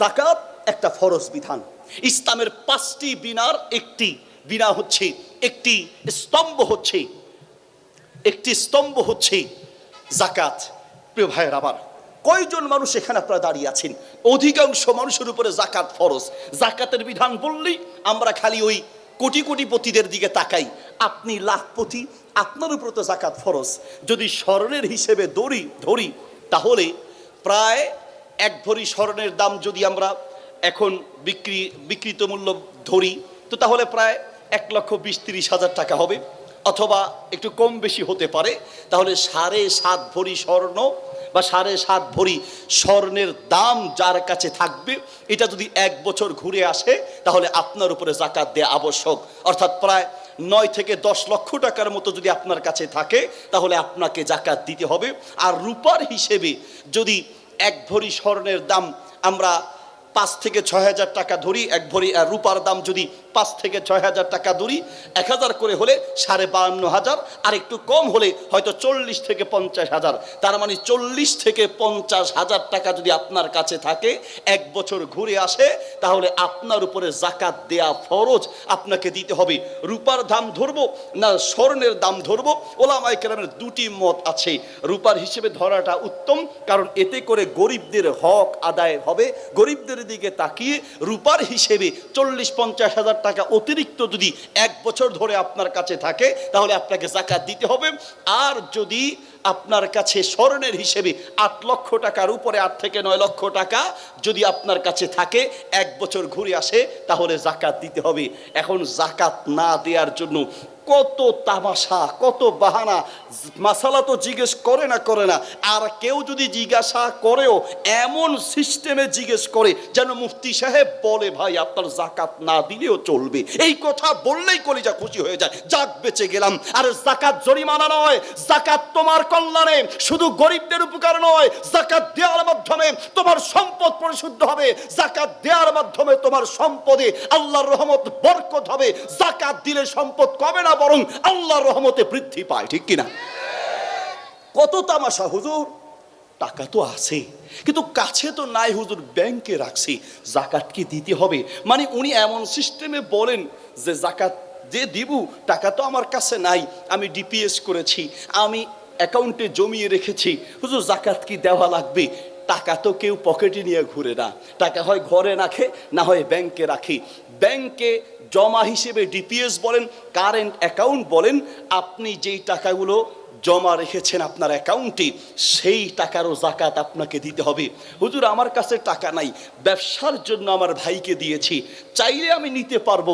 জাকাত একটা ফরজ বিধান। ইসলামের পাঁচটি বিনার একটি বিনা হচ্ছে, একটি স্তম্ভ হচ্ছে, একটি স্তম্ভ হচ্ছে জাকাত প্রিয় ভাইয়ের আবার কয়জন মানুষ এখানে আপনারা দাঁড়িয়ে আছেন? অধিকাংশ মানুষের উপরে জাকাত ফরজ। জাকাতের বিধান বললেই আমরা খালি ওই কোটি কোটিপতিদের দিকে তাকাই। আপনি লাখপতি আপনার উপর তো জাকাত ফরজ। যদি স্বর্ণের হিসেবে দড়ি ধরি, তাহলে প্রায় এক ভরি স্বর্ণের দাম যদি আমরা এখন বিক্রি বিকৃত মূল্য ধরি, তো তাহলে প্রায় এক লক্ষ বিশ তিরিশ হাজার টাকা হবে। অথবা একটু কম বেশি হতে পারে। তাহলে সাড়ে সাত ভরি স্বর্ণ বা সাড়ে সাত ভরি স্বর্ণের দাম যার কাছে থাকবে, এটা যদি এক বছর ঘুরে আসে, তাহলে আপনার উপরে জাকাত দেওয়া আবশ্যক। অর্থাৎ প্রায় নয় থেকে দশ লক্ষ টাকার মতো যদি আপনার কাছে থাকে, তাহলে আপনাকে জাকাত দিতে হবে। আর রূপার হিসেবে যদি এক ভরি স্বর্ণের দাম আমরা পাঁচ থেকে ছয় হাজার টাকা ধরি, এক ভরি রূপার দাম যদি পাঁচ থেকে ছয় হাজার টাকা ধরি এক হাজার করে হলে সাড়ে বাহান্ন হাজার, আর একটু কম হলে হয়তো চল্লিশ থেকে পঞ্চাশ হাজার। তার মানে চল্লিশ থেকে পঞ্চাশ হাজার টাকা যদি আপনার কাছে থাকে, এক বছর ঘুরে আসে, তাহলে আপনার উপরে জাকাত দেয়া ফরজ। আপনাকে দিতে হবে রূপার দাম ধরবো না স্বর্ণের দাম ধরবো। ওলামাই কেরামের দুটি মত আছে। রূপার হিসেবে ধরাটা উত্তম, কারণ এতে করে গরিবদের হক আদায় হবে। গরিবদের দিকে তাকিয়ে রূপার হিসেবে চল্লিশ পঞ্চাশ হাজার টাকা অতিরিক্ত যদি এক বছর ধরে আপনার কাছে থাকে, তাহলে আপনাকে জাকাত দিতে হবে। আর যদি আপনার কাছে স্বর্ণের হিসেবে আট লক্ষ টাকার উপরে, আট থেকে নয় লক্ষ টাকা যদি আপনার কাছে থাকে, এক বছর ঘুরে আসে, তাহলে জাকাত দিতে হবে। এখন জাকাত না দেওয়ার জন্য কত তামাশা, কত বাহানা, মাসালা তো জিজ্ঞেস করে না করে না। আর কেউ যদি জিজ্ঞাসা করেও এমন সিস্টেমে জিজ্ঞেস করে, যেন মুফতি সাহেব বলে, ভাই, আপনার জাকাত না দিলেও চলবে। এই কথা বললেই কলিজা খুশি হয়ে যায়। যাক, বেঁচে গেলাম। আর জাকাত জরিমানা নয়। জাকাত তোমার কল্যাণে, শুধু গরিবদের উপকার নয়। জাকাত দেওয়ার মাধ্যমে তোমার সম্পদ পরিশুদ্ধ হবে। জাকাত দেওয়ার মাধ্যমে তোমার সম্পদে আল্লাহর রহমত বরকত হবে। জাকাত দিলে সম্পদ কমে না বরং আল্লাহর রহমতে বৃদ্ধি পায়, ঠিক কিনা? কত তামাশা, হুজুর? টাকা তো আছে, কিন্তু কাছে তো নাই, হুজুর, ব্যাংকে রাখছি। জাকাত কি দিতে হবে? মানে উনি এমন সিস্টেমে বলেন যে জাকাত যে দিব, টাকা তো আমার কাছে নাই, আমি ডিপিএস করেছি, আমি অ্যাকাউন্টে জমিয়ে রেখেছি। হুজুর, জাকাত কি দেওয়া লাগবে? টাকা তো কেউ পকেটে নিয়ে ঘুরে না। টাকা হয় ঘরে রাখে, না হয় ব্যাংকে রাখি। ব্যাংকে জমা হিসেবে ডিপিএস বলেন, কারেন্ট অ্যাকাউন্ট বলেন, আপনি যেই টাকাগুলো জমা রেখেছেন আপনার অ্যাকাউন্টে, সেই টাকারও জাকাত আপনাকে দিতে হবে। হুজুর, আমার কাছে টাকা নাই, ব্যবসার জন্য আমার ভাইকে দিয়েছি। চাইলে আমি নিতে পারব,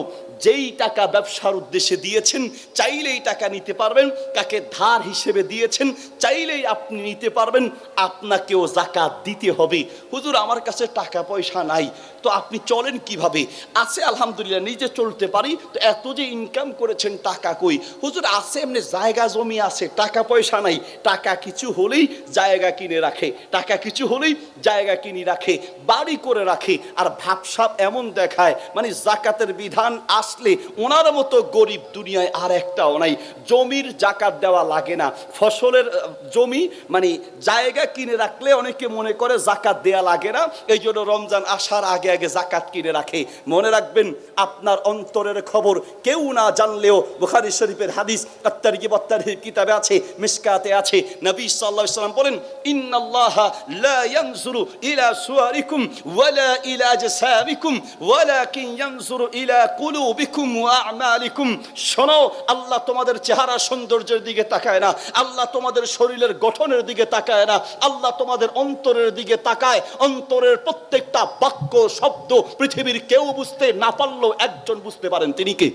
যেই টাকা ব্যবসার উদ্দেশ্যে দিয়েছেন, চাইলেই টাকা নিতে পারবেন কাকে ধার হিসেবে দিয়েছেন, চাইলেই আপনি নিতে পারবেন, আপনাকেও জাকাত দিতে হবে। হুজুর, আমার কাছে টাকা পয়সা নাই তো আপনি চলেন কীভাবে? আছে, আলহামদুলিল্লাহ, নিজে চলতে পারি। তো এত যে ইনকাম করেছেন, টাকা কই? হুজুর, আছে এমনি জায়গা, জমি আছে, টাকা পয়সা নাই। টাকা কিছু হলেই জায়গা কিনে রাখে। টাকা কিছু হলেই জায়গা কিনে রাখে, বাড়ি করে রাখে। আর ভাবসাব এমন দেখায় মানে জাকাতের বিধান আসলে ওনার মতো গরিব দুনিয়ায় আর একটাও নাই। জমির জাকাত দেওয়া লাগে না। ফসলের জমি মানে জায়গা কিনে রাখলে অনেকে মনে করে জাকাত দেয়া লাগে না। এই জন্য রমজান আসার আগে আগে জাকাত কিনে রাখে। মনে রাখবেন, আপনার অন্তরের খবর কেউ না জানলেও বুখারি শরীফের হাদিস আত্মার গিবত্তার কিতাবে আছে, মিসকাতে আছে। নবী আলাইহি সাল্লাম বলেন, ইন্নাল্লাহ লা ইয়ানজুরু ইলা সুয়ারিকুম ওয়ালা ইলা জাসামিকুম ওয়ালাকিন ইয়ানজুরু ইলা কুলুবিকুম ওয়া আমালিকুম। শোনো, আল্লাহ তোমাদের চেহারা সৌন্দর্যের দিকে তাকায় না, আল্লাহ তোমাদের শরীরের গঠনের দিকে তাকায় না, আল্লাহ তোমাদের অন্তরের দিকে তাকায়। অন্তরের প্রত্যেকটা বাক্য শব্দ পৃথিবীর কেউ বুঝতে না পারলেও একজন বুঝতে পারেন, তিনি কে?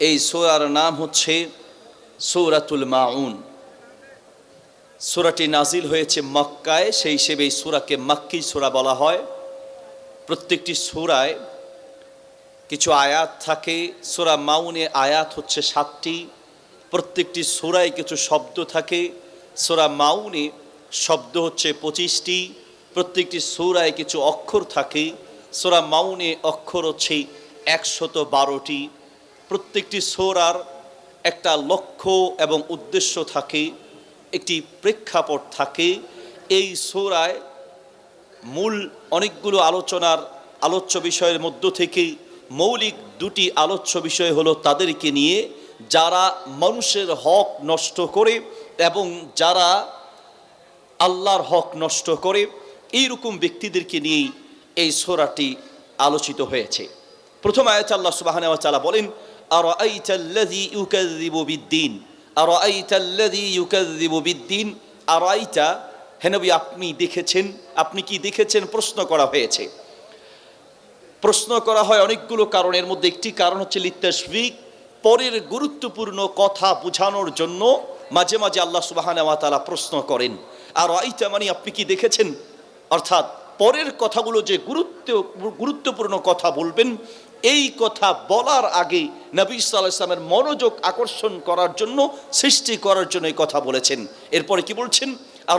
এই সোরার নাম হচ্ছে সৌরাতুল মাউন। সোরাটি নাজিল হয়েছে মক্কায়, সেই হিসেবে এই সূরাকে মাক্কি সূরা বলা হয়। প্রত্যেকটি সোরায় কিছু আয়াত থাকে। সোরা মাউনে আয়াত হচ্ছে সাতটি। প্রত্যেকটি সোরায় কিছু শব্দ থাকে। সোরা মাউনে শব্দ হচ্ছে পঁচিশটি। প্রত্যেকটি সোরায় কিছু অক্ষর থাকে। সূরা মাউনে অক্ষর হচ্ছে একশত বারোটি প্রত্যেকটি সোরার একটা লক্ষ্য এবং উদ্দেশ্য থাকে, একটি প্রেক্ষাপট থাকে। এই সোরায় মূল অনেকগুলো আলোচনার আলোচ্য বিষয়ের মধ্য থেকে মৌলিক দুটি আলোচ্য বিষয় হলো তাদেরকে নিয়ে, যারা মানুষের হক নষ্ট করে এবং যারা আল্লাহর হক নষ্ট করে। এইরকম ব্যক্তিদেরকে নিয়েই এই সোরাটি আলোচিত হয়েছে। প্রথম আয়াত আল্লাহ তাআলা বলেন, আরাআইতাল্লাযী ইউকাযযিবু বিদ্দীন, আরাআইতাল্লাযী ইউকাযযিবু বিদ্দীন আরাইতা হে নবী আপনি দেখেছেন, আপনি কি দেখেছেন? প্রশ্ন করা হয়েছে। প্রশ্ন করা হয় অনেকগুলো কারণের মধ্যে। একটি কারণ হচ্ছে লিত্তাশফিক পরের গুরুত্বপূর্ণ কথা বোঝানোর জন্য মাঝে মাঝে আল্লাহ সুবহানাহু ওয়া তাআলা প্রশ্ন করেন। আর আইতা মানে আপনি কি দেখেছেন? অর্থাৎ পরের কথাগুলো যে গুরুত্ব, গুরুত্বপূর্ণ কথা বলবেন, এই কথা বলার আগে নবী সাল্লাহ ইসলামের মনোযোগ আকর্ষণ করার জন্য, সৃষ্টি করার জন্য এই কথা বলেছেন। এরপরে কি বলছেন? আর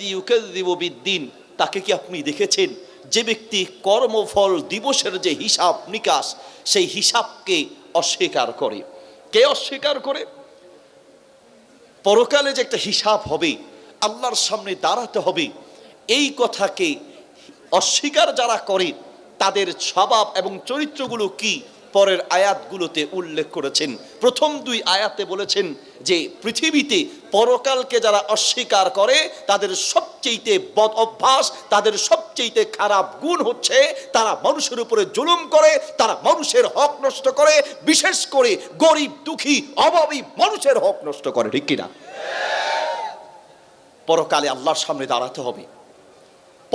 ইউকাযযিবু বিদ্দীন। তাকে কি আপনি দেখেছেন? যে ব্যক্তি কর্মফল দিবসের যে হিসাব নিকাশ, সেই হিসাবকে অস্বীকার করে। কে অস্বীকার করে? পরকালে যে একটা হিসাব হবে, আল্লাহর সামনে দাঁড়াতে হবে এই কথাকে অস্বীকার যারা করে, তাদের স্বভাব এবং চরিত্রগুলো কি? পরের আয়াতগুলোতে উল্লেখ করেছেন। প্রথম দুই আয়াতে বলেছেন যে, পৃথিবীতে পরকালকে যারা অস্বীকার করে, তাদের সবচেয়েতে বদ অভ্যাস, তাদের সবচেয়েতে খারাপ গুণ হচ্ছে, তারা মানুষের উপরে জুলুম করে, তারা মানুষের হক নষ্ট করে, বিশেষ করে গরিব, দুঃখী, অভাবী মানুষের হক নষ্ট করে, ঠিক কিনা? পরকালে আল্লাহর সামনে দাঁড়াতে হবে।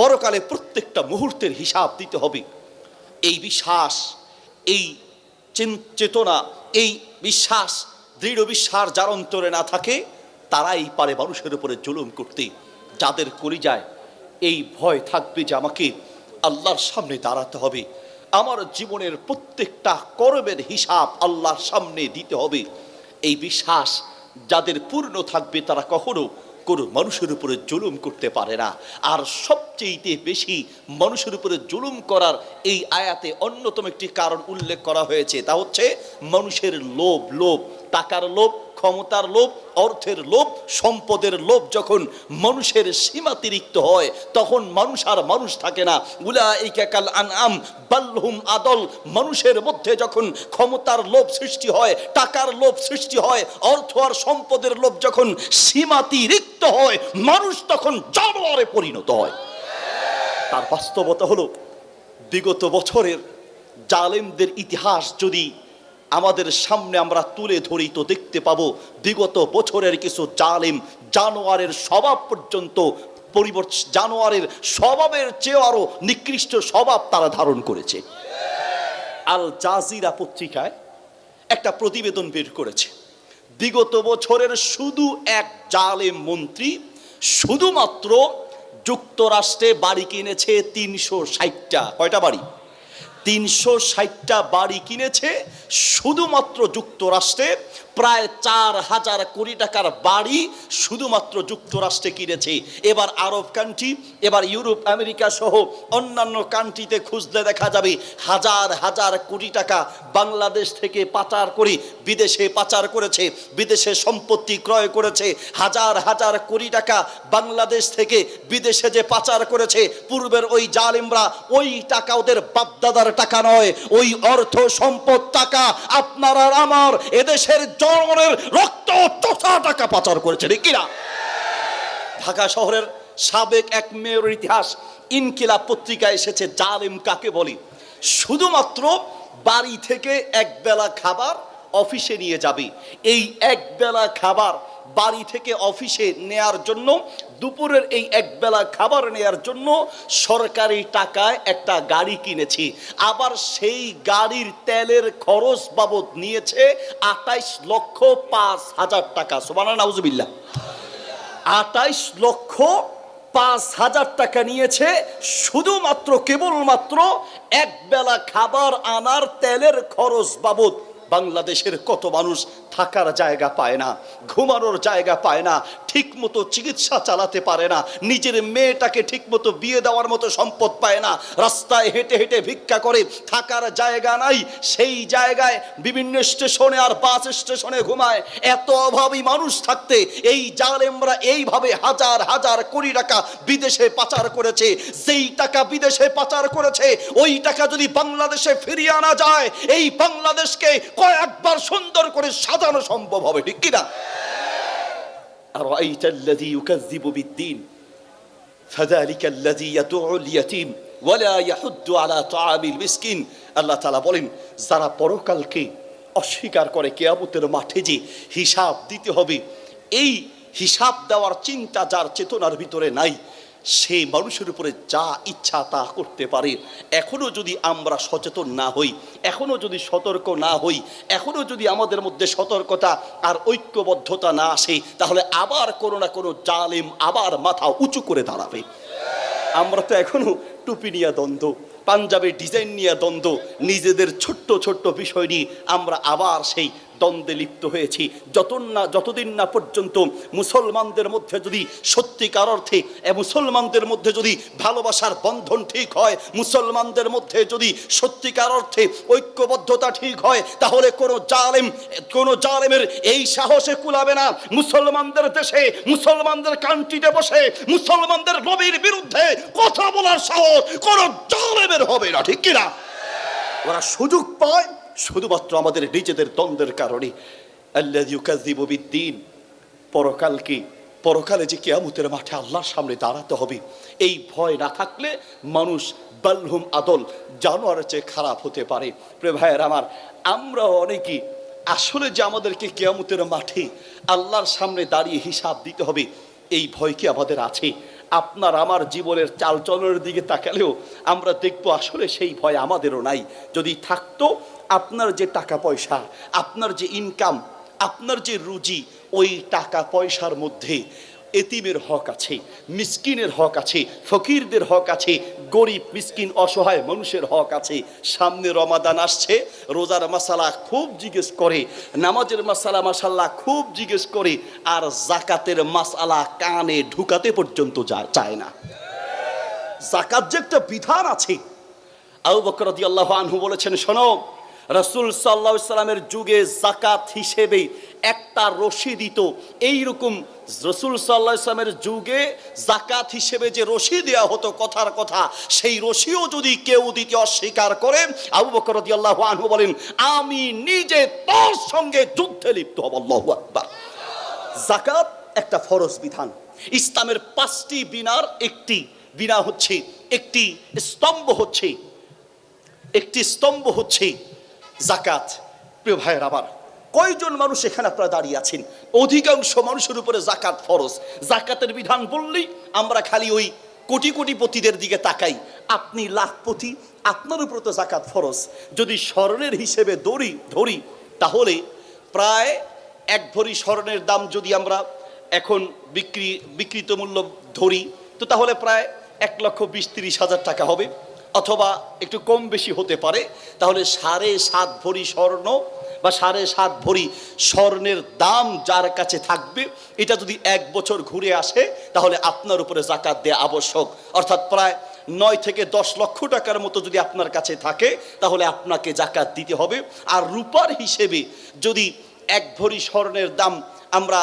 পরকালে প্রত্যেকটা মুহূর্তের হিসাব দিতে হবে। এই বিশ্বাস, এই চেতনা, এই বিশ্বাস, দৃঢ় বিশ্বাস যার অন্তরে না থাকে, তারাই পারে মানুষের উপরে জুলুম করতে। যাদের করি যায় এই ভয় থাকবে যে আমাকে আল্লাহর সামনে দাঁড়াতে হবে, আমার জীবনের প্রত্যেকটা কর্মের হিসাব আল্লাহর সামনে দিতে হবে। এই বিশ্বাস যাদের পূর্ণ থাকবে তারা কখনো কোনো মানুষের উপরে জুলুম করতে পারে না। আর সবচেয়েতে বেশি মানুষের উপরে জুলুম করার এই আয়াতে অন্যতম একটি কারণ উল্লেখ করা হয়েছে। তা হচ্ছে, মানুষের লোভ লোভ, টাকার লোভ ক্ষমতার লোভ, অর্থের লোভ, সম্পদের লোভ যখন মানুষের সীমাতিরিক্ত হয়, তখন মানুষ আর মানুষ থাকে না। উলা কাল আনআম বাল্হুম আদল। মানুষের মধ্যে যখন ক্ষমতার লোভ সৃষ্টি হয়, টাকার লোভ সৃষ্টি হয়, অর্থ আর সম্পদের লোভ যখন সীমাতিরিক্ত হয়, মানুষ তখন জানোয়ারে পরিণত হয়। তার বাস্তবতা হলো, বিগত বছরের জালেমদের ইতিহাস যদি আমাদের সামনে আমরা তুলে ধরি তো দেখতে পাবো বিগত বছরের কিছু জালেম জানোয়ারের স্বভাব পর্যন্ত পরিবর্তন জানোয়ারের স্বভাবের চেয়েও আরও নিকৃষ্ট স্বভাব তারা ধারণ করেছে। আল জাজিরা পত্রিকায় একটা প্রতিবেদন বের করেছে। বিগত বছরের শুধু এক জালেম মন্ত্রী শুধুমাত্র যুক্তরাষ্ট্রে বাড়ি কিনেছে তিনশো ষাটটা, কয়টা বাড়ি? তিনশো ষাটটা বাড়ি কিনেছে শুধুমাত্র যুক্তরাষ্ট্রে। প্রায় চার হাজার কোটি টাকার বাড়ি শুধুমাত্র যুক্তরাষ্ট্রে কিনেছে। এবার আরব কান্ট্রি এবার ইউরোপ, আমেরিকা সহ অন্যান্য কান্ট্রিতে খুঁজলে দেখা যাবে হাজার হাজার কোটি টাকা বাংলাদেশ থেকে পাচার করে বিদেশে পাচার করেছে, বিদেশে সম্পত্তি ক্রয় করেছে, হাজার হাজার কোটি টাকা বাংলাদেশ থেকে বিদেশে যে পাচার করেছে, পূর্বের ওই জালিমরা ওই টাকা ওদের বাপদাদার টাকা নয়, ওই অর্থ সম্পদ টাকা আপনার আমার, এদেশের জনগণের রক্ত তথা টাকা পাচার করেছে কিনা? ঢাকা শহরের সাবেক এক মেয়ের ইতিহাস ইনকিলা পত্রিকায় এসেছে, জালেম কাকে বলি? শুধুমাত্র বাড়ি থেকে এক বেলা খাবার অফিসে নিয়ে যাবে। এই এক বেলা খাবার বাড়ি থেকে অফিসে নেয়ার জন্য দুপুরের এই একবেলা খাবার নেয়ার জন্য সরকারি টাকায় একটা গাড়ি কিনেছি। আবার সেই গাড়ির তেলের খরচ বাবদ নিয়েছে আটাইশ লক্ষ পাঁচ হাজার টাকা। সোমানা নাউজুবিল্লাহ। আটাইশ লক্ষ পাঁচ হাজার টাকা নিয়েছে শুধুমাত্র, কেবলমাত্র এক বেলা খাবার আনার তেলের খরচ বাবদ। বাংলাদেশের কত মানুষ থাকার জায়গা পায় না, ঘুমানোর জায়গা পায় না ঠিক মতো চিকিৎসা চালাতে পারে না, নিজের মেয়েটাকে ঠিক মতো বিয়ে দেওয়ার মতো সম্পদ পায় না, রাস্তায় হেঁটে হেঁটে ভিক্ষা করে থাকার জায়গা নাই, সেই জায়গায় বিভিন্ন স্টেশনে আর বাস স্টেশনে ঘুমায়, এত অভাবী মানুষ থাকতে এই জালেমরা এইভাবে হাজার হাজার কোটি টাকা বিদেশে পাচার করেছে, যেই টাকা বিদেশে পাচার করেছে, ওই টাকা যদি বাংলাদেশে ফিরিয়ে আনা যায়, এই বাংলাদেশকে কয়েকবার সুন্দর করে সাজানো সম্ভব হবে ঠিক কিনা أرأيت الذي يكذب بالدين فذلك الذي يدعو اليتيم ولا يحد على طعام المسكين আল্লাহ তাআলা বলেন যারা পরকালকে অস্বীকার করে কেয়ামতের মাঠে যে হিসাব দিতে হবে এই হিসাব দেওয়ার চিন্তা যার চেতনার ভিতরে নাই সে মানুষের উপরে যা ইচ্ছা তা করতে পারে। এখনও যদি আমরা সচেতন না হই, এখনও যদি সতর্ক না হই, এখনও যদি আমাদের মধ্যে সতর্কতা আর ঐক্যবদ্ধতা না আসে, তাহলে আবার কোনো না কোনো জালেম আবার মাথা উঁচু করে দাঁড়াবে। আমরা তো এখনও টুপি নিয়ে দ্বন্দ্ব পাঞ্জাবের ডিজাইন নিয়ে দ্বন্দ্ব, নিজেদের ছোট্ট ছোট্ট বিষয় নিয়ে আমরা আবার সেই দ্বন্দ্বে লিপ্ত হয়েছি। যত না যতদিন না পর্যন্ত মুসলমানদের মধ্যে যদি সত্যিকার অর্থে মুসলমানদের মধ্যে যদি ভালোবাসার বন্ধন ঠিক হয়, মুসলমানদের মধ্যে যদি সত্যিকার অর্থে ঐক্যবদ্ধতা ঠিক হয়, তাহলে কোনো জালেম, কোনো জালেমের এই সাহসে কুলাবে না। মুসলমানদের দেশে, মুসলমানদের কান্ট্রিতে বসে, মুসলমানদের নবীর বিরুদ্ধে কথা বলার সাহস কোনো জালেমের হবে না, ঠিক কিনা? ওরা সুযোগ পায় শুধুমাত্র আমাদের নিজেদের দ্বন্দ্বের কারণে। আল্লাহ বিদ্দিন। পরকালকে, পরকালে যে কেয়ামতের মাঠে আল্লাহর সামনে দাঁড়াতে হবে, এই ভয় না থাকলে মানুষ বাল্হুম আদল জানোয়ারের চেয়ে খারাপ হতে পারে। প্রিয় ভাইয়ের আমার, আমরা অনেকেই আসলে যে আমাদেরকে কেয়ামতের মাঠে আল্লাহর সামনে দাঁড়িয়ে হিসাব দিতে হবে, এই ভয় কি আমাদের আছে? আপনার আমার জীবনের চালচলনের দিকে তাকালেও আমরা দেখব আসলে সেই ভয় আমাদেরও নাই। যদি থাকতো আপনার যে টাকা পয়সা, আপনার যে ইনকাম আপনার যে রুজি, ওই টাকা পয়সার মধ্যে এতিমের হক আছে, মিসকিনের হক আছে, ফকিরদের হক আছে, গরিব, মিসকিন, অসহায় মানুষের হক আছে। সামনে রমাদান আসছে, রোজার মাসালা খুব জিজ্ঞেস করে, নামাজের মাসালা মাসাল্লাহ খুব জিজ্ঞেস করে, আর জাকাতের মাসালা কানে ঢুকাতে পর্যন্ত চায় না। জাকাত যে একটা বিধান আছে। আবু বকর রাদিয়াল্লাহু আনহু বলেছেন, শোনো রসুল সাল্লাহ সাল্লামের যুগে জাকাত হিসেবে একটা রশি দিত। এইরকম রসুল সাল্লাহ ইসলামের যুগে জাকাত হিসেবে যে রশি দেওয়া হতো, কথার কথা, সেই রশিও যদি কেউ দিতে অস্বীকার করে, আবু বকর রাদিয়াল্লাহু আনহু বলেন, আমি নিজে তার সঙ্গে যুদ্ধে লিপ্ত হব, আল্লাহু আকবার। জাকাত একটা ফরজ বিধান। ইসলামের পাঁচটি বিনার একটি বিনা হচ্ছে, একটি স্তম্ভ হচ্ছে, একটি স্তম্ভ হচ্ছে জাকাত প্রিয় ভাইয়ের আবার কয়জন মানুষ এখানে আপনারা দাঁড়িয়ে আছেন? অধিকাংশ মানুষের উপরে জাকাত ফরজ। জাকাতের বিধান বললেই আমরা খালি ওই কোটি কোটি কোটিপতিদের দিকে তাকাই। আপনি লাখপতি আপনার উপর তো জাকাত ফরজ। যদি স্মরণের হিসেবে দড়ি ধরি, তাহলে প্রায় এক ভরি স্মরণের দাম যদি আমরা এখন বিক্রি বিকৃত মূল্য ধরি, তো তাহলে প্রায় এক লক্ষ বিশ তিরিশ হাজার টাকা হবে। অথবা একটু কম বেশি হতে পারে, তাহলে সাড়ে সাত ভরি স্বর্ণ বা সাড়ে সাত ভরি স্বর্ণের দাম যার কাছে থাকবে, এটা যদি এক বছর ঘুরে আসে, তাহলে আপনার উপরে জাকাত দেওয়া আবশ্যক। অর্থাৎ প্রায় নয় থেকে দশ লক্ষ টাকার মতো যদি আপনার কাছে থাকে, তাহলে আপনাকে জাকাত দিতে হবে। আর রূপার হিসেবে যদি এক ভরি স্বর্ণের দাম আমরা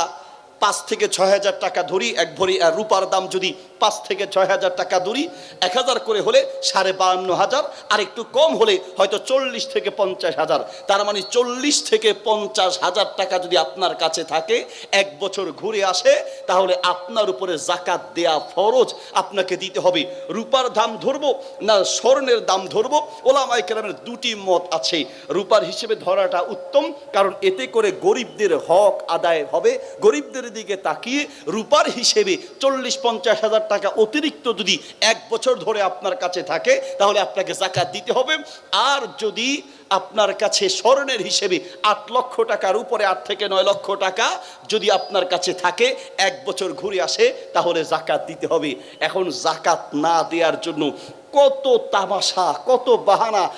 পাঁচ থেকে ছয় হাজার টাকা ধরি, এক ভরি রূপার দাম যদি পাঁচ থেকে ছয় হাজার টাকা ধরি এক হাজার করে হলে সাড়ে বাহান্ন হাজার, আর একটু কম হলে হয়তো চল্লিশ থেকে পঞ্চাশ হাজার। তার মানে চল্লিশ থেকে পঞ্চাশ হাজার টাকা যদি আপনার কাছে থাকে, এক বছর ঘুরে আসে, তাহলে আপনার উপরে জাকাত দেয়া ফরজ, আপনাকে দিতে হবে। রূপার দাম ধরবো না স্বর্ণের দাম ধরবো ওলামাই কেরামের দুটি মত আছে। রূপার হিসেবে ধরাটা উত্তম, কারণ এতে করে গরিবদের হক আদায় হবে। গরিবদের দিকে তাকিয়ে রূপার হিসেবে চল্লিশ পঞ্চাশ হাজার টাকা অতিরিক্ত যদি এক বছর ধরে আপনার কাছে থাকে, তাহলে আপনাকে জাকাত দিতে হবে। আর যদি আপনার কাছে স্মরণের হিসেবে আট লক্ষ টাকার উপরে, আট থেকে নয় লক্ষ টাকা যদি আপনার কাছে থাকে, এক বছর ঘুরে আসে, তাহলে জাকাত দিতে হবে। এখন জাকাত না দেওয়ার জন্য কত তামাশা, কত বাহানা,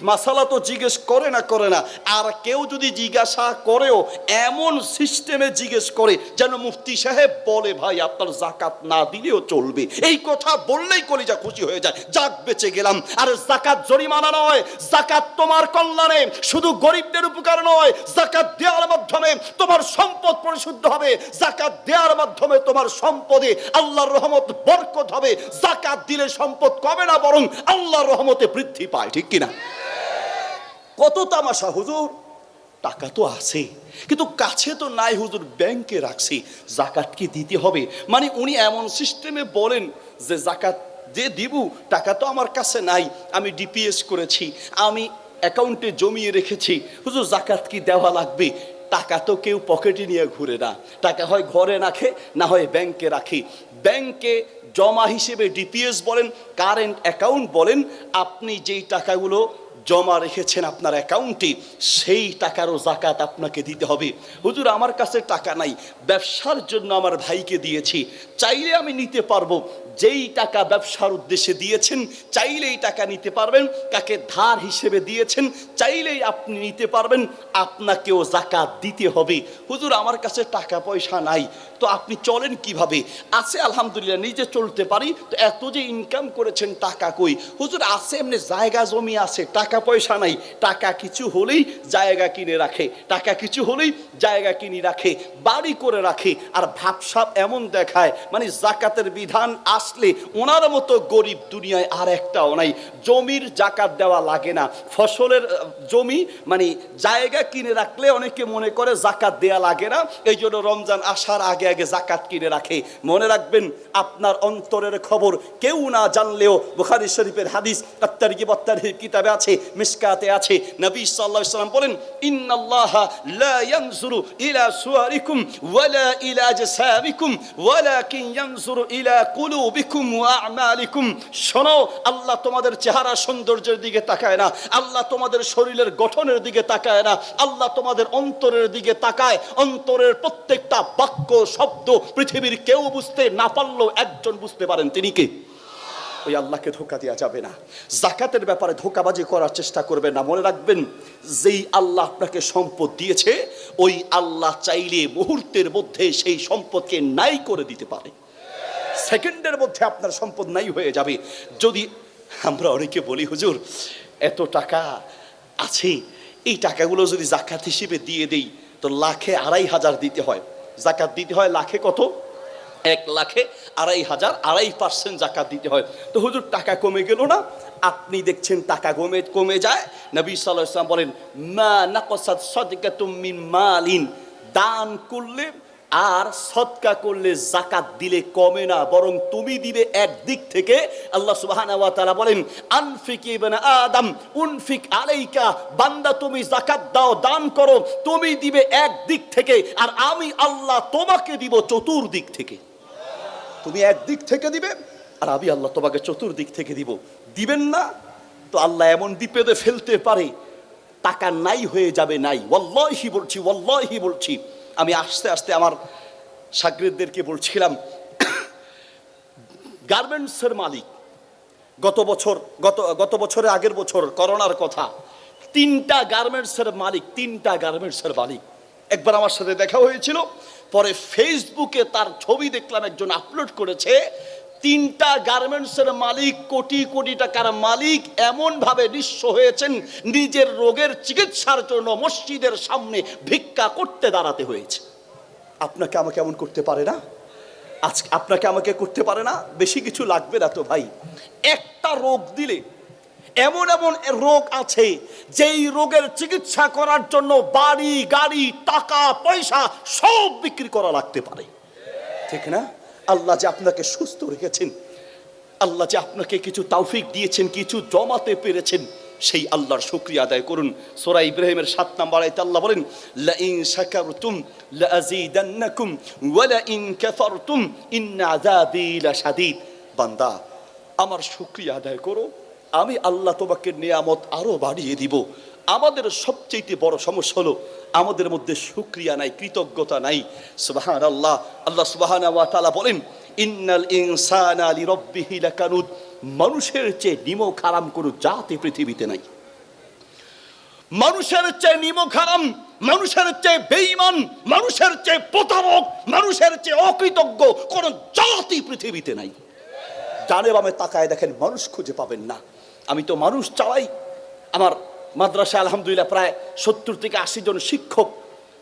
মাসালা তো জিজ্ঞেস করে না করে না। আর কেউ যদি জিজ্ঞাসা করেও এমন সিস্টেমে জিজ্ঞেস করে, যেন মুফতি সাহেব বলে, ভাই, আপনার জাকাত না দিলেও চলবে। এই কথা বললেই কলিজা খুশি হয়ে যায়। যাক, বেঁচে গেলাম। আর জাকাত জরিমানা নয় জাকাত তোমার কল্যাণে। শুধু গরিবদের উপকার নয় জাকাত দেওয়ার মাধ্যমে তোমার সম্পদ পরিশুদ্ধ হবে। জাকাত দেওয়ার মাধ্যমে তোমার সম্পদে আল্লাহর রহমত বরকত হবে। জাকাত দিলে সম্পদ কমে না বরং আল্লাহর রহমতে বৃদ্ধি পায়, ঠিক কিনা? কত তামাশা, হুজুর? টাকা তো আছে, কিন্তু কাছে তো নাই, হুজুর, ব্যাংকে রাখছি। জাকাত কি দিতে হবে? মানে উনি এমন সিস্টেমে বলেন যে জাকাত যে দিব, টাকা তো আমার কাছে নাই, আমি ডিপিএস করেছি, আমি অ্যাকাউন্টে জমিয়ে রেখেছি। হুজুর, জাকাত কি দেওয়া লাগবে? টাকা তো কেউ পকেটে নিয়ে ঘুরে না। টাকা হয় ঘরে রাখে, না হয় ব্যাংকে রাখি। ব্যাংকে জমা হিসেবে ডিপিএস বলেন কারেন্ট অ্যাকাউন্ট বলেন আপনি যেই টাকাগুলো জমা রেখেছেন আপনার অ্যাকাউন্টে, সেই টাকারও জাকাত আপনাকে দিতে হবে। হুজুর, আমার কাছে টাকা নাই, ব্যবসার জন্য আমার ভাইকে দিয়েছি। চাইলে আমি নিতে পারব। যেই টাকা ব্যবসার উদ্দেশ্যে দিয়েছেন, চাইলেই টাকা নিতে পারবেন। কাকে ধার হিসেবে দিয়েছেন, চাইলেই আপনি নিতে পারবেন। আপনাকেও জাকাত দিতে হবে। হুজুর, আমার কাছে টাকা পয়সা নাই। তো আপনি চলেন কীভাবে? আছে, আলহামদুলিল্লাহ, নিজে চলতে পারি। তো এত যে ইনকাম করেছেন টাকা কই? হুজুর, আছে এমনি জায়গা জমি আছে, টাকা পয়সা নাই, টাকা কিছু হলেই জায়গা কিনে রাখে, টাকা কিছু হলেই জায়গা কিনে রাখে, বাড়ি করে রাখে, আর ভাবসাপ এমন দেখায় মানে জাকাতের বিধান আসলে ওনার মতো গরিব দুনিয়ায় আর একটাও নাই, জমির জাকাত দেওয়া লাগে না, ফসলের জমি মানে জায়গা কিনে রাখলে অনেকে মনে করে জাকাত দেয়া লাগে না, এই জন্য রমজান আসার আগে আগে জাকাত কিনে রাখে, মনে রাখবেন আপনার অন্তরের খবর, কেউ না জানলেও বুখারি শরীফের হাদিস আত্মার গিবত্তার কিতাবে আছে মিসকাতে আছে। নবী সাল্লাম বলেন ইলা সুয়ারিকুম ওয়ালা ইলা আজসাবিকুম ওয়ালাকিন ইয়ানজুরু ইলা কুলুবিকুম ওয়া আমালিকুম। শোনো, আল্লাহ তোমাদের চেহারা সৌন্দর্যের দিকে তাকায় না, আল্লাহ তোমাদের শরীরের গঠনের দিকে তাকায় না, আল্লাহ তোমাদের অন্তরের দিকে তাকায়। অন্তরের প্রত্যেকটা বাক্য, শব্দ পৃথিবীর কেউ বুঝতে না পারলেও একজন বুঝতে পারেন। তিনি কে? ওই আল্লাহকে ধোকা দেওয়া যাবে না। জাকাতের ব্যাপারে ধোকাবাজি করার চেষ্টা করবেন না। মনে রাখবেন, যেই আল্লাহ আপনাকে সম্পদ দিয়েছে, ওই আল্লাহ চাইলে মুহূর্তের মধ্যে সেই সম্পদকে নাই করে দিতে পারে। সেকেন্ডের মধ্যে আপনার সম্পদ নাই হয়ে যাবে। যদি আমরা অনেকে বলি, হুজুর, এত টাকা আছে, এই টাকাগুলো যদি জাকাত হিসেবে দিয়ে দেই, তো লাখে আড়াই হাজার দিতে হয়। জাকাত দিতে হয় লাখে কত? এক লাখে আড়াই হাজার, আড়াই পার্সেন্ট জাকাত দিতে হয়। তো হুজুর, টাকা কমে গেল না? আপনি দেখছেন টাকা কমে কমে যায়। নবী সাল্লাহ ইসলাম বলেন, মা নাকসাদ সদকাতুম মিন মালিন। দান করলে আর সৎকা করলে জাকাত দিলে কমে না, বরং তুমি দিবে এক দিক থেকে। আল্লাহ সুবহানাহু ওয়া বলেন, আনফিক আদম, উনফিক আলাইকা। বান্দা, তুমি জাকাত দাও, দান করো, তুমি দিবে এক দিক থেকে। আর আমি আল্লাহ তোমাকে দিব চতুর্দিক থেকে। তুমি একদিক থেকে দিবে, আর আমি আল্লাহ তোমাকে চতুর্দিক থেকে দিব। দিবেন না, তো আল্লাহ এমন বিপদে ফেলতে পারে, টাকা নাই হয়ে যাবে নাই। ওয়াল্লাহি বলছি ওয়াল্লাহি বলছি। আমি আস্তে আস্তে আমার সাগরেদদেরকে বলছিলাম, গার্মেন্টসের মালিক, গত বছর, গত গত বছরের আগের বছর করোনার কথা, তিনটা গার্মেন্টসের মালিক, তিনটা গার্মেন্টসের মালিক। একবার আমার সাথে দেখা হয়েছিল পরে ফেসবুকে তার ছবি দেখলাম, একজন আপলোড করেছে, তিনটা গার্মেন্টসের মালিক, কোটি কোটি টাকার মালিক এমনভাবে নিঃস্ব হয়েছেন, নিজের রোগের চিকিৎসার জন্য মসজিদের সামনে ভিক্ষা করতে দাঁড়াতে হয়েছে। আপনাকে আমাকে এমন করতে পারে না? আজ আপনাকে আমাকে করতে পারে না? বেশি কিছু লাগবে না তো ভাই। একটা রোগ দিলে এমন এমন রোগ আছে, যেই রোগের চিকিৎসা করার জন্য বাড়ি, গাড়ি, টাকা, পয়সা সব বিক্রি করা লাগতে পারে। ঠিক না? আল্লাহ যে আপনাকে সুস্থ রেখেছেন, আল্লাহ যে আপনাকে কিছু তৌফিক দিয়েছেন, কিছু জমাতে পেরেছেন, সেই আল্লাহর শুক্রিয়া আদায় করুন। সোরা ইব্রাহিমের সাত নাম্বার আয়তে আল্লাহ বলেন লা ইন শাকারতুম লা আযীদান্নাকুম ওয়া লা ইন কাফারতুম ইন্না আযাবি লাশাদীদ। বান্দা, আমার শুক্রিয়া আদায় করো আমি আল্লাহ তোমাকে নিয়ামত আরও বাড়িয়ে দিব। আমাদের সবচেয়ে বড় সমস্যা হলো, আমাদের মধ্যে সুক্রিয়া নাই, কৃতজ্ঞতা নাই। সুবাহান আল্লাহ আল্লাহ সুবাহান বলেন, ইন্নাল ইনসানা লিরাব্বিহি লাকানুদ। মানুষের চেয়ে নিমক হারাম কোনো জাতি পৃথিবীতে নাই। মানুষের চেয়ে নিমক খারাম মানুষের চেয়ে বেঈমান, মানুষের চেয়ে প্রতারক, মানুষের চেয়ে অকৃতজ্ঞ কোন জাতি পৃথিবীতে নাই। ডানে বামে তাকায় দেখেন, মানুষ খুঁজে পাবেন না। আমি তো মানুষ চালাই। আমার মাদ্রাসা আলহামদুলিল্লাহ প্রায় সত্তর থেকে আশি জন শিক্ষক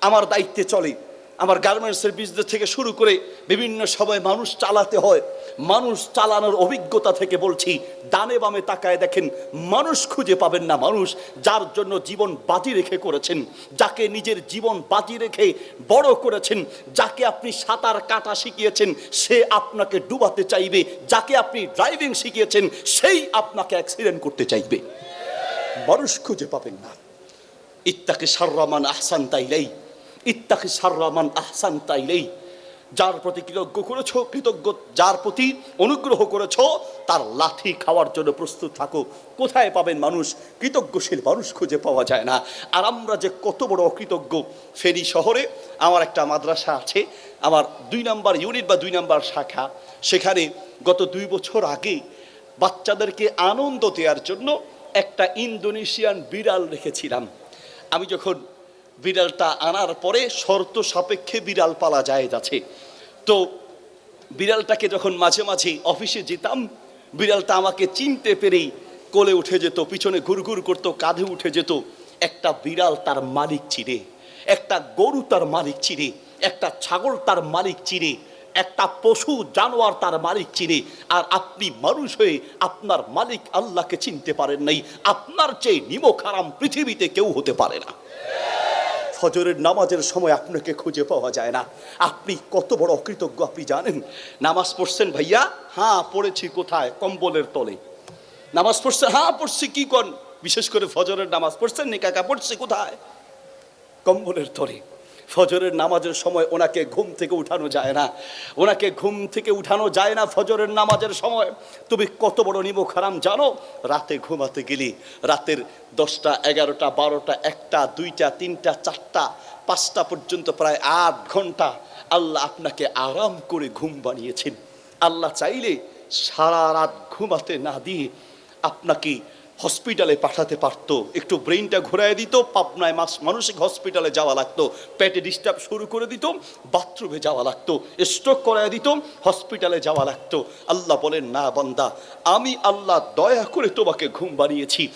আমার দায়িত্বে চলে। আমার গার্মেন্টসের বিজনেস থেকে শুরু করে বিভিন্ন সময় মানুষ চালাতে হয়। মানুষ চালানোর অভিজ্ঞতা থেকে বলছি, ডানে বামে তাকায় দেখেন, মানুষ খুঁজে পাবেন না মানুষ যার জন্য জীবন বাজি রেখে করেছেন, যাকে নিজের জীবন বাজি রেখে বড় করেছেন, যাকে আপনি সাঁতার কাটা শিখিয়েছেন, সে আপনাকে ডুবাতে চাইবে, যাকে আপনি ড্রাইভিং শিখিয়েছেন, সেই আপনাকে অ্যাক্সিডেন্ট করতে চাইবে। মানুষ খুঁজে পাবেন না। ইত্তাকে সার্রামান আহসান তাইলেই ইত্তাকে সার্রামান আহসান তাইলেই যার প্রতি কৃতজ্ঞ করেছ, কৃতজ্ঞ, যার প্রতি অনুগ্রহ করেছ, তার লাঠি খাওয়ার জন্য প্রস্তুত থাকো। কোথায় পাবেন মানুষ? কৃতজ্ঞশীল মানুষ খুঁজে পাওয়া যায় না। আর আমরা যে কত বড় অকৃতজ্ঞ, ফেনী শহরে আমার একটা মাদ্রাসা আছে, আমার দুই নাম্বার ইউনিট বা দুই নাম্বার শাখা। সেখানে গত দুই বছর আগে বাচ্চাদেরকে আনন্দ দেওয়ার জন্য একটা ইন্দোনেশিয়ান বিড়াল রেখেছিলাম। আমি যখন বিড়ালটা আনার পরে শর্ত সাপেক্ষে বিড়াল পালা যায় যাচ্ছে। তো বিড়ালটাকে যখন মাঝে মাঝে অফিসে যেতাম, বিড়ালটা আমাকে চিনতে পেরেই কোলে উঠে যেত, পিছনে ঘুরঘুর করতো, কাঁধে উঠে যেত। একটা বিড়াল তার মালিক চিরে একটা গরু তার মালিক চিরে একটা ছাগল তার মালিক চিরে একটা পশু জানোয়ার তার মালিক চিনে। আর আপনি মানুষ হয়ে আপনার মালিক আল্লাহকে চিনতে পারেন নাই, আপনার চেয়ে নিমক হারাম পৃথিবীতে কেউ হতে পারে না। ফজরের নামাজের সময় আপনাকে খুঁজে পাওয়া যায় না। আপনি কত বড় অকৃতজ্ঞ, আপনি জানেন? নামাজ পড়ছেন ভাইয়া? হ্যাঁ পড়েছি কোথায়? কম্বলের তলে। নামাজ পড়ছে হ্যাঁ পড়ছি কি কন? বিশেষ করে ফজরের নামাজ পড়ছেন নিকাকা পড়ছে কোথায়? কম্বলের তলে। ফজরের নামাজের সময় ওনাকে ঘুম থেকে উঠানো যায় না। ওনাকে ঘুম থেকে উঠানো যায় না ফজরের নামাজের সময়। তুমি কত বড় নিমক হারাম জানো? রাতে ঘুমাতে গেলি, রাতের দশটা, এগারোটা, বারোটা, একটা, দুইটা, তিনটা, চারটা, পাঁচটা পর্যন্ত প্রায় আট ঘণ্টা আল্লাহ আপনাকে আরাম করে ঘুম বানিয়েছেন। আল্লাহ চাইলে সারা রাত ঘুমাতে না দিয়ে আপনাকে হসপিটালে পাঠাতে পারতো। একটু ব্রেনটা ঘুরাই দিত, পাবনায় মাস মানসিক হসপিটালে যাওয়া লাগতো। পেটে ডিস্টার্ব শুরু করে দিত, বাথরুমে যাওয়া লাগতো, স্ট্রোক করায় দিত, হসপিটালে যাওয়া লাগতো। আল্লাহ বলেন, না বান্দা, আমি আল্লাহ দয়া করে তোমাকে ঘুম বানিয়েছি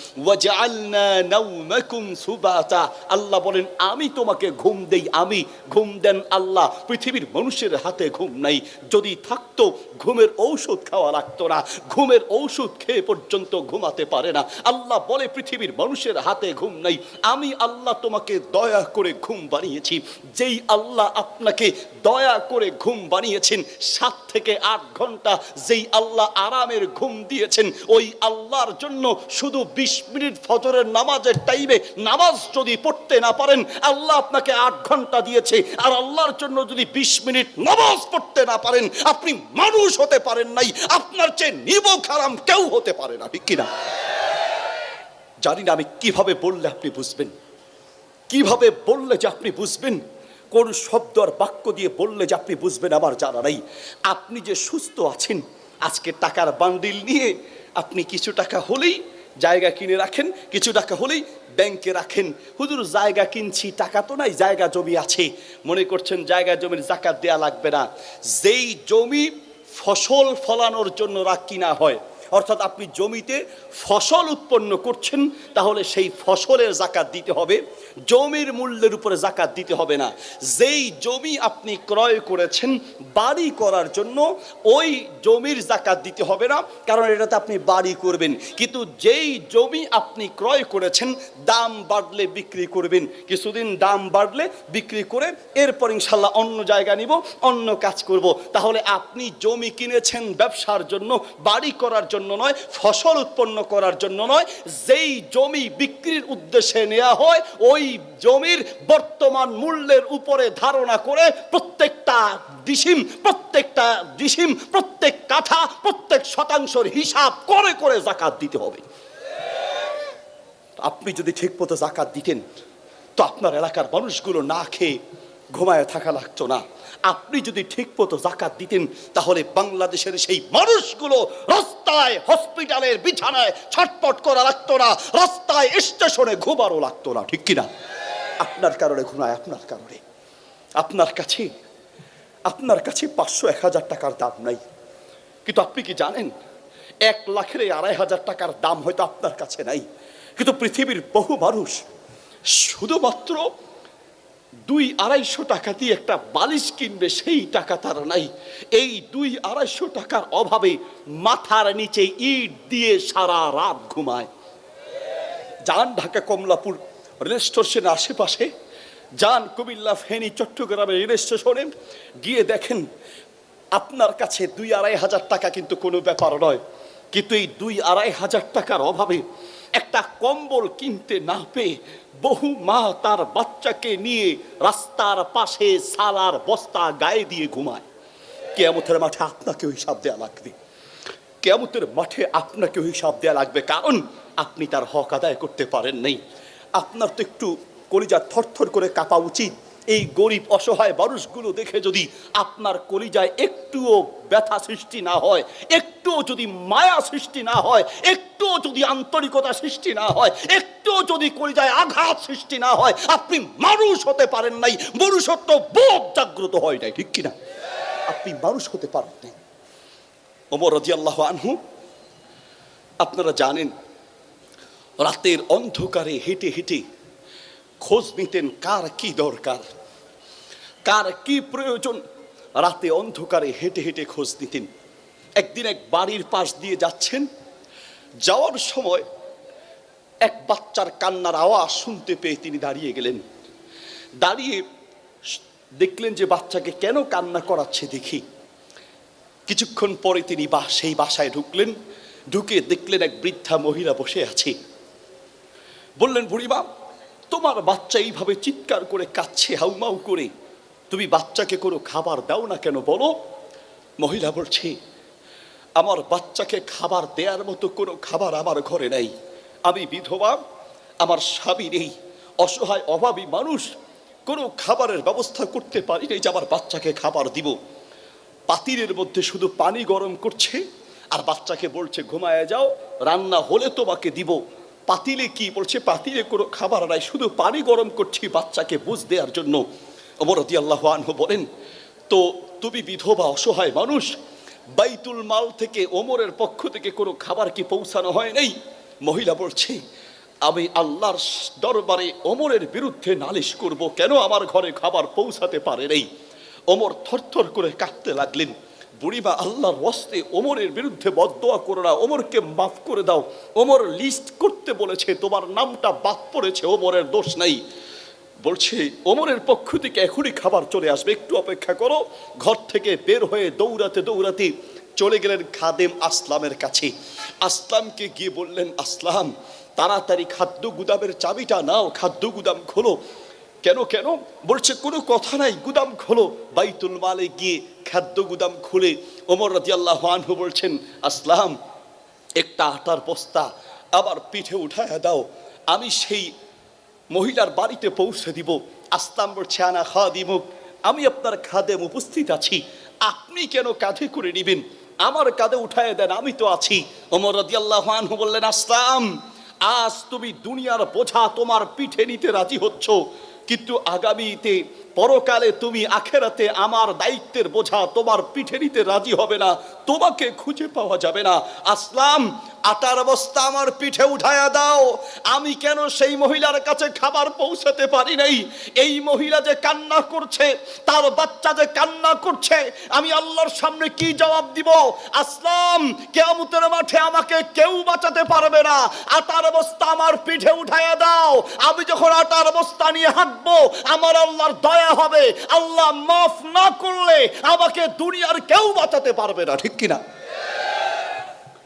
আল্লাহ বলেন, আমি তোমাকে ঘুম দেই, আমি ঘুম দেন আল্লাহ। পৃথিবীর মানুষের হাতে ঘুম নাই। যদি থাকতো, ঘুমের ঔষধ খাওয়া লাগতো না। ঘুমের ঔষধ খেয়ে পর্যন্ত ঘুমাতে পারে না। আল্লাহ বলে, পৃথিবীর মানুষের হাতে ঘুম নাই। আমি আল্লাহ তোমাকে দয়া করে ঘুম বানিয়েছি। যেই আল্লাহ আপনাকে দয়া করে ঘুম বানিয়েছেন, সাত থেকে আট ঘণ্টা যেই আল্লাহ আরামের ঘুম দিয়েছেন, ওই আল্লাহর জন্য শুধু বিশ মিনিট ফজরের নামাজের টাইমে নামাজ যদি পড়তে না পারেন, আল্লাহ আপনাকে আট ঘণ্টা দিয়েছে। আর আল্লাহর জন্য যদি বিশ মিনিট নামাজ পড়তে না পারেন, আপনি মানুষ হতে পারেন নাই। আপনার চেয়ে নিবক হারাম কেউ হতে পারে না, ঠিক কিনা? জানি না আমি কীভাবে বললে আপনি বুঝবেন? কীভাবে বললে যে আপনি বুঝবেন? কোন শব্দ আর বাক্য দিয়ে বললে যে আপনি বুঝবেন আমার জানা নাই। আপনি যে সুস্থ আছেন, আজকে টাকার বান্ডিল নিয়ে আপনি কিছু টাকা হলেই জায়গা কিনে রাখেন, কিছু টাকা হলেই ব্যাংকে রাখেন। হুজুর, জায়গা কিনছি, টাকা তো নাই, জায়গা জমি আছে। মনে করছেন জায়গা জমির জাকাত দেয়া লাগবে না। যেই জমি ফসল ফলানোর জন্য রাখ কিনা হয় অর্থাৎ আপনি জমিতে ফসল উৎপন্ন করছেন, তাহলে সেই ফসলের জাকাত দিতে হবে। জমির মূল্যের উপরে জাকাত দিতে হবে না। যেই জমি আপনি ক্রয় করেছেন বাড়ি করার জন্য, ওই জমির জাকাত দিতে হবে না, কারণ এটাতে আপনি বাড়ি করবেন। কিন্তু যেই জমি আপনি ক্রয় করেছেন, দাম বাড়লে বিক্রি করবেন। কিছুদিন দাম বাড়লে বিক্রি করে এরপর ইনশাল্লাহ অন্য জায়গা নিব, অন্য কাজ করব। তাহলে আপনি জমি কিনেছেন ব্যবসার জন্য, বাড়ি করার জন্য জন্য নয়, ফসল উৎপন্ন করার জন্য নয়, যেই জমি বিক্রির উদ্দেশ্যে নেওয়া হয়, ওই জমির বর্তমান মূল্যের উপরে ধারণা করে প্রত্যেকটা ডিসিম প্রত্যেকটা ডিসিম, প্রত্যেক কাঠা, প্রত্যেক শতাংশের হিসাব করে করে জাকাত দিতে হবে। আপনি যদি ঠিক মতো জাকাত দিতেন, তো আপনার এলাকার মানুষগুলো না খেয়ে ঘুমায় থাকা লাগতো না। আপনি যদি ঠিক মতো জাকাত দিতেন, তাহলে বাংলাদেশের সেই মানুষগুলো রাস্তায়, হসপিটালের বিছানায় ছটপট করা লাগতো না, রাস্তায় স্টেশনে ঘুমারও লাগতো না, ঠিক কিনা? আপনার কারণে ঘুমায়, আপনার কারণে। আপনার কাছে আপনার কাছে পাঁচশো এক হাজার টাকার দাম নাই। কিন্তু আপনি কি জানেন, এক লাখের আড়াই হাজার টাকার দাম হয়তো আপনার কাছে নাই। কিন্তু পৃথিবীর বহু মানুষ শুধুমাত্র দুই আড়াইশো টাকা দিয়ে একটা বালিশ কিনবে, সেই টাকা তার নাই। এই দুই আড়াইশো টাকার অভাবে মাথার নিচে ইট দিয়ে সারা রাত ঘুমায়। যান ঢাকা কমলাপুর রেল স্টেশনের আশেপাশে, যান কুমিল্লা ফেনী চট্টগ্রামের রেল স্টেশনে। গিয়ে দেখেন, আপনার কাছে দুই আড়াই হাজার টাকা কিন্তু কোনো ব্যাপার নয়। কিন্তু এই দুই আড়াই হাজার টাকার অভাবে একটা কম্বল কিনতে না পেয়ে বহু মা তার বাচ্চাকে নিয়ে রাস্তার পাশে সালার বস্তা গায়ে দিয়ে ঘুমায়। কেয়ামতের মাঠে আপনাকেও হিসাব দেওয়া লাগবে। কেয়ামতের মাঠে আপনাকেও হিসাব দেওয়া লাগবে, কারণ আপনি তার হক আদায় করতে পারেন নাই। আপনার তো একটু কলিজা থরথর করে কাঁপা উচিত। এই গরিব অসহায় মানুষগুলো দেখে যদি আপনার কলিজায় একটুও ব্যথা সৃষ্টি না হয়, একটুও যদি মায়া সৃষ্টি না হয়, একটুও যদি আন্তরিকতা সৃষ্টি না হয়, একটুও যদি কলিজায় আঘাত সৃষ্টি না হয়, আপনি মানুষ হতে পারেন নাই, মনুষ্যত্ব বোধ জাগ্রত হয় নাই, ঠিক কিনা? আপনি মানুষ হতে পারেন নাই। ওমর রাদিয়াল্লাহু আনহু, আপনারা জানেন, রাতের অন্ধকারে হেঁটে হেঁটে খোঁজ নিতেন কার কি দরকার? কার কি প্রয়োজন? রাতে অন্ধকারে হেঁটে হেঁটে খোঁজ নিতেন। একদিন এক বাড়ির পাশ দিয়ে যাচ্ছেন। যাওয়ার সময় এক বাচ্চার কান্নার আওয়াজ শুনতে পেয়ে তিনি দাঁড়িয়ে গেলেন। দাঁড়িয়ে দেখলেন যে বাচ্চাকে কেন কান্না করাচ্ছে দেখি। কিছুক্ষণ পরে তিনি বা, সেই বাসায় ঢুকলেন। ঢুকে দেখলেন এক বৃদ্ধা মহিলা বসে আছে। বললেন, বুড়িমা, তোমার বাচ্চা এইভাবে চিৎকার করে কাচ্ছে হাউমাউ করে। তুমি বাচ্চাকে কোনো খাবার দাও না কেন বলো? মহিলা বলছে, আমার বাচ্চাকে খাবার দেওয়ার মতো কোনো খাবার আমার ঘরে নেই। আমি বিধবা, আমার স্বামী নেই। অসহায়, অভাবী মানুষ, কোনো খাবারের ব্যবস্থা করতে পারি নাই যে আমার বাচ্চাকে খাবার দিব। পাতিলের মধ্যে শুধু পানি গরম করছে, আর বাচ্চাকে বলছে, ঘুমায় যাও, রান্না হলে তোমাকে দিব। পাতিলে কি বলছে? পাতিলে কোনো খাবার নাই, শুধু পানি গরম করছি বাচ্চাকে বুঝ দেওয়ার জন্য। অমরতি আল্লাহ আনহু বলেন, তো তুমি বিধবা, অসহায় মানুষ, বাইতুল মাল থেকে ওমরের পক্ষ থেকে কোনো খাবার কি পৌঁছানো হয় নাই? মহিলা বলছে, আমি আল্লাহর দরবারে ওমরের বিরুদ্ধে নালিশ করব, কেন আমার ঘরে খাবার পৌঁছাতে পারে নাই? ওমর থরথর করে কাঁদতে লাগলেন, বুড়িমা, আল্লাহর ওয়াস্তে ওমরের বিরুদ্ধে বদদোয়া করো না, ওমরকে মাফ করে দাও। ওমর লিস্ট করতে বলেছে, তোমার নামটা বাদ পড়েছে, ওমরের দোষ নাই। বলছে, ওমরের পক্ষ থেকে এখনই খাবার চলে আসবে, একটু অপেক্ষা করো। ঘর থেকে বের হয়ে দৌড়াতে দৌড়াতে চলে গেলেন খাদেম আসলামের কাছে। আসলামকে গিয়ে বললেন, আসলাম, তাড়াতাড়ি খাদ্য গুদামের চাবিটা নাও, খাদ্য গুদাম খোলো। কেন কেন? বলছে, কোনো কথা নাই, গুদাম খোলো। বাইতুল মালে গিয়ে খাদ্য গুদাম খুলে ওমর রাজি আল্লাহ আনহু বলছেন, আসলাম, একটা আটার বস্তা আবার পিঠে উঠায় দাও, আমি সেই মহিলার বাড়িতে পৌঁছে দিব। আসলাম বলছে আনা খাওয়া দিমুখ আমি আপনার খাদে উপস্থিত আছি। আপনি কেন কাঁধে করে নিবেন? আমার কাঁধে উঠায় দেন, আমি তো আছি। ওমর রাদিয়াল্লাহু আনহু বললেন, আসলাম। আজ তুমি দুনিয়ার বোঝা তোমার পিঠে নিতে রাজি হচ্ছ। কিন্তু আগামীতে পরকালে তুমি আখেরাতে আমার দায়িত্বের বোঝা তোমার পিঠে নিতে রাজি হবে না। তোমাকে খুঁজে পাওয়া যাবে না। আসলাম, আটার বস্তা আমার পিঠে উঠায়া দাও। আমি কেন সেই মহিলার কাছে খাবার পৌঁছাতে পারি নাই? এই মহিলা যে কান্না করছে, তার বাচ্চা যে কান্না করছে, আমি আল্লাহর সামনে কি জবাব দিব? আসলাম, কেয়ামতের মাঠে আমাকে কেউ বাঁচাতে পারবে না। আটার বস্তা আমার পিঠে উঠায়া দাও। আমি যখন আটার বস্তা নিয়ে হাঁটবো, আমার আল্লাহর দয়া হবে। আল্লাহ মাফ না করলে আমাকে দুনিয়ার কেউ বাঁচাতে পারবে না। ঠিক কিনা?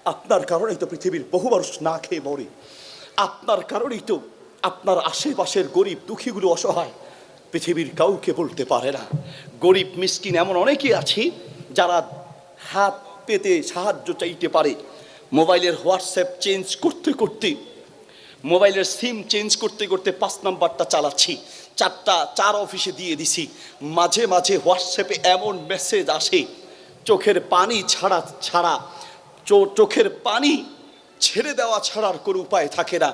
আপনার কারণেই তো পৃথিবীর বহু মানুষ না খেয়ে মরে। আপনার কারণেই তো আপনার আশেপাশের গরিব দুঃখীগুলো অসহায়। পৃথিবীর কাউকে বলতে পারে না। গরিব, মিসকিন এমন অনেকেই আছে যারা হাত পেতে সাহায্য চাইতে পারে। মোবাইলের হোয়াটসঅ্যাপ চেঞ্জ করতে করতে, মোবাইলের সিম চেঞ্জ করতে করতে পাঁচ নাম্বারটা চালাচ্ছি। চারটা, চার অফিসে দিয়ে দিছি। মাঝে মাঝে হোয়াটসঅ্যাপে এমন মেসেজ আসে, চোখের পানি ছাড়া ছাড়া চোখের পানি ছেড়ে দেওয়া ছাড়ার কোনো উপায় থাকে না।